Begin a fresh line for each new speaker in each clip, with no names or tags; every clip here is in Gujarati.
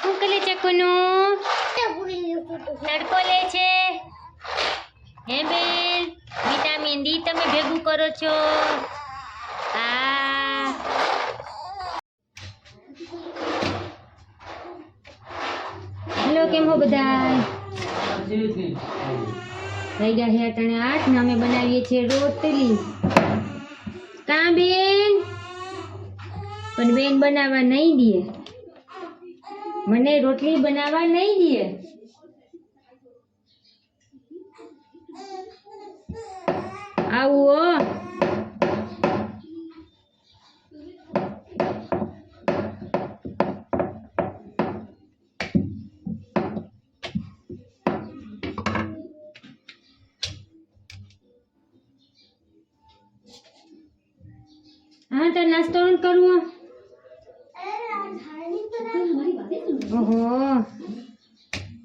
શું કરે છે કુનું તડકો લે છે. હે બેન, વિટામિન ડી તમે ભેગું કરો છો. આ હેલો, કેમ હો બધા થઈ ગયા હે ત્રણે આઠ ને અમે બનાવીએ છીએ રોટલી. કા બેન? પણ બેન બનાવવા નહીં દે. મને રોટલી બનાવવા નહીં દે. આવું. હો હા તો નાસ્તો નથી કરવો ઓહો.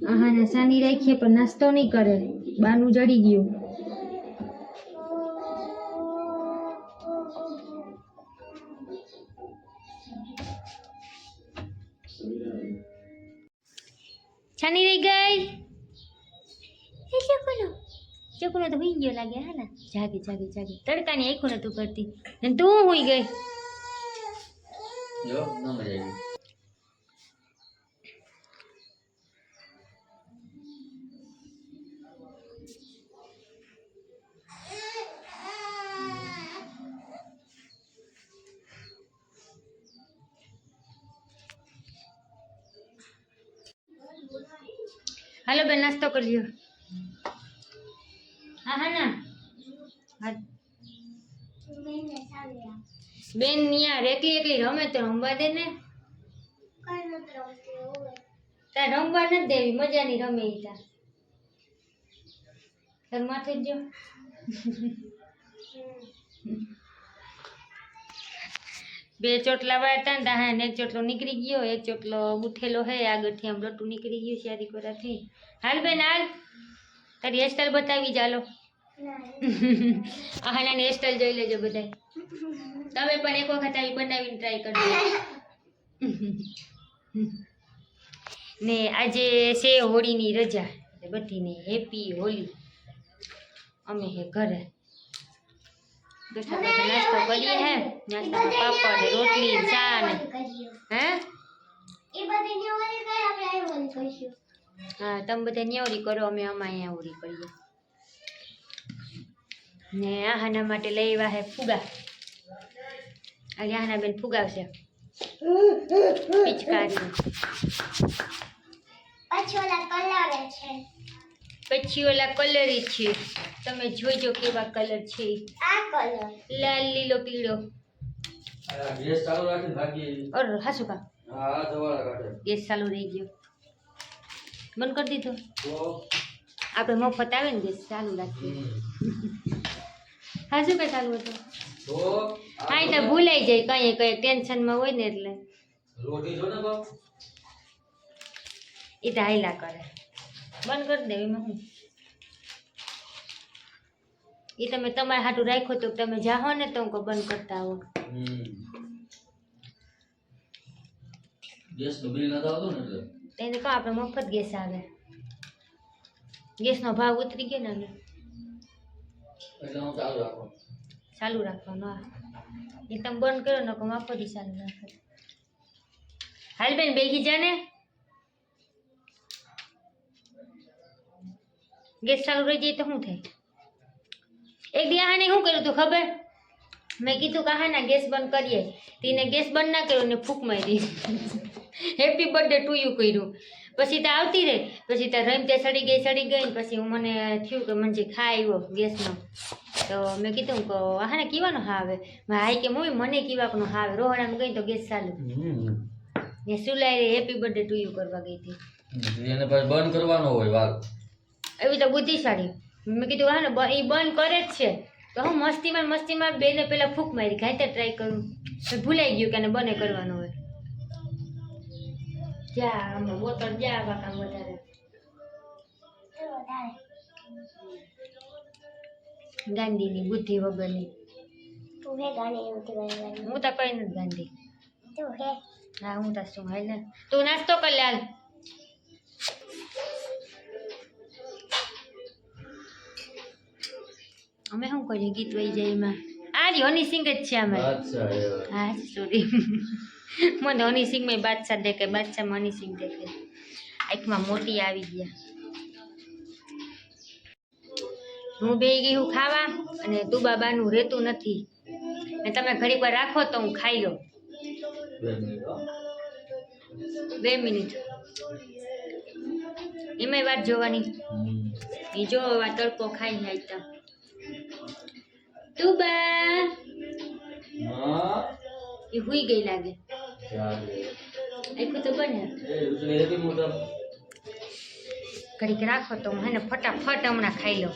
આહા નશાની રાખીએ પણ નાસ્તો નહીં કરે. બાનું જડી ગયું. છાની રહી ગઈ? એ ચકુનો. ચકુનો તો હુઈ ગયો લાગે હા ને જાગે જાગે જાગે. તડકાની આંખો નતું કરતી ને તું હુઈ ગઈ.
જો, ના મજા
હાલો બેન, નાસ્તો કરજો. હા હા, ના. બેન, ન્યા એકલી એકલી રમે તો રમવા દે ને. તાર રમવા નથી દેવી, મજાની રમે ઈ તાર. તાર માથે જ બે ચોટલા વાળતા ને ત્યાં એક ચોટલો નીકળી ગયો એક ચોટલો ઉઠેલો હે આગળથી આમ રટું નીકળી ગયું સારી કોરાથી હાલ બેન હાલ. તારી હેરસ્ટાઈલ બતાવી ચાલો આહાનાની હેરસ્ટાઈલ જોઈ લેજો બધાય. તમે પણ એક વખત આવી બનાવીને ટ્રાય કરજો. ને આજે છે હોળીની રજા. બધીને હેપી હોળી. અમે હે ઘરે. બધા નાસ્તો કરીએ હે નાસ્તો પાપડ રોટલી ચા ને હે હા તમે બધા નેવરી કરો અમે અમાય ન્યાવરી કરીએ ને આહાના માટે લઈ આવ્યા હે ફુગા આજે આહાના બેન ફુગાવશે પિચકારી પછી ઓલા કલર છે. તમે જોજો કેવા કલર છે લાલ લીલો પીળો.
ગેસ ચાલુ રાખી ભાગી.
ઓર હાસુ કા?
હા દવાળા કાઢે.
ગેસ ચાલુ રહી ગયો. બંધ કરી દીધો? આપણે મફત આવે ને ગેસ ચાલુ રાખીએ. હાસુ કા ચાલુ હતો? હા એટલે ભૂલાઈ જાય કઈ કઈ ટેન્શનમાં હોય ને એટલે.
રોટી જો ને બાપ.
એ તો હાયલા કરે. બંધ કરી દે એમાં હું. એ તમે તમારા હાટું રાખો તો તમે જાહો ને તો બંધ કરતા આવો.
ત્યાં ગેસનું બિલ નતા આવતું ને એટલે.
તેને કહો આપણે મફત ગેસ આવે. ગેસનો ભાવ ઉતરી ગયો ને
એટલે હું ચાલુ રાખો.
ચાલુ રાખવાનો હા. એ તમે બંધ કરો ને મફત ચાલુ રાખો. હાલ બેન બેગી જા ગેસ ચાલુ રહી જાય તો શું થાય? એક દી શું કર્યું તું ખબર? મેં કીધું કે હા ના ગેસ બંધ કરીએ. તેને ગેસ બંધ ના કર્યો ને ફૂંક મારી. હેપી બર્થડે ટુ યુ કર્યું. પછી તો આવતી રહે. પછી તો રમતે સડી ગઈ સડી ગઈ ને પછી હું મને થયું કે મને ખાય આવ્યો ગેસનો. તો મેં કીધું કે હા ને કીવાનો હા આવે. હાઈ કે મમ્મી મને કીવાનો હા આવે. રોહડામાં ગઈ તો ગેસ ચાલુ. ને સુલાઈ હેપી બર્થડે ટુ યુ કરવા ગઈ હતી.
એને પછી બંધ કરવાનો હોય વાલ.
એવી તો બુદ્ધિશાળી. મેં કીધું હા ને એ બંધ કરે જ છે. તો હું મસ્તીમાં મસ્તીમાં બેને પહેલાં ફૂંક મારી ખાઈ ટ્રાય કરું. તો ભૂલાઈ ગયું કે આને બને કરવાનો હોય. જ્યાં આમાં બોતલ જા આવા કામ વધારે. ગાંધીની બુદ્ધિ વગરની. હું તો કઈ નથી ગાંધી. હા? હું તાર શું હાલ તું નાસ્તો કર લે અમે શું કરીએ? ગીત વહી જાય એમાં. આ રી હની સિંગ જ છે અમે હા સોરી મને હની સિંઘમાં બાદશાહ દેખે બાદશાહમાં હની સિંગ દેખે આંખમાં મોટી આવી ગયા. હું બે ગઈ હું ખાવા અને તું બાબાનું રહેતું નથી. ને તમે ઘડીક વાર રાખો તો હું ખાઈ લઉં.
બે મિનિટ.
એમાંય વાત જોવાની. એ જો તડકો ખાઈ જાય તો તું બા
હા.
એ હુઈ ગઈ લાગે. આખું તો બને. ઘડીક રાખો તો હું હે ને ફટાફટ હમણાં ખાઈ લઉં.